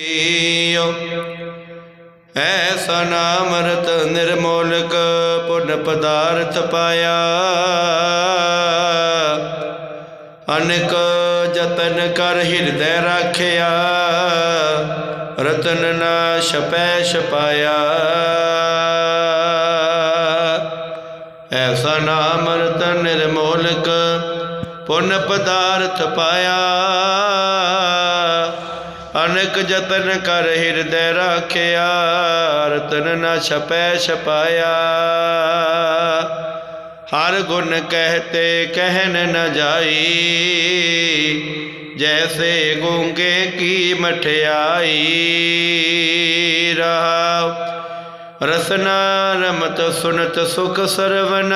ਈਓ ਐਸਾ ਨਾਮ ਰਤ ਨਿਰਮੋਲਕ ਪੁਨ ਪਦਾਰਥ ਪਾਇਆ। ਅਨਕ ਜਤਨ ਕਰ ਹਿਰਦੈ ਰਾਖਿਆ। ਰਤਨ ਨਾ ਛਪੈ ਛਪਾਇਆ ਐਸਾ ਨਾਮ ਰਤਨ ਨਿਰਮੋਲਕ ਪੁਨ ਪਦਾਰਥ ਪਾਇਆ। ਅਨਕ ਜਤਨ ਕਰ ਹਿਰਦੈ ਰਾਖਿਆ, ਰਤਨ ਨਾ ਛਪੈ ਛਪਾਇਆ। ਹਰ ਗੁਣ ਕਹਤੇ ਕਹਿਨ ਨ ਜਾਈ, ਜੈਸੇ ਗੂੰਗੇ ਕੀ ਮਠਿਆਈ। ਰਹਾ ਰਸਨਾ ਰਮਤ ਸੁਨਤ ਸੁਖ ਸਰਵਨ,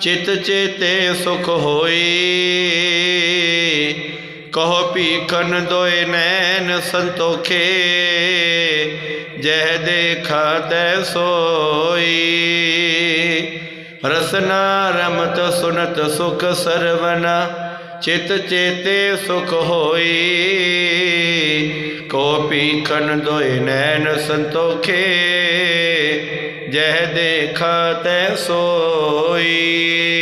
ਚਿਤ ਚੇਤੇ ਸੁਖ ਹੋਈ। ਕਹੋ ਭੀਖਨ ਦੋਇ ਨੈਣ ਸੰਤੋਖੇ, ਜਹ ਦੇਖਾ ਤੈ ਸੋਈ। ਰਸਨਾ ਰਮਤ ਸੁਨਤ ਸੁਖ ਸਰਵਨਾ, ਚਿਤ ਚੇਤੇ ਸੁਖ ਹੋਈ। ਕੋ ਪੀਖਨ ਦੋਇ ਨੈਣ ਸੰਤੋਖੇ, ਜਹ ਦੇਖਾ ਤੈ ਸੋਈ।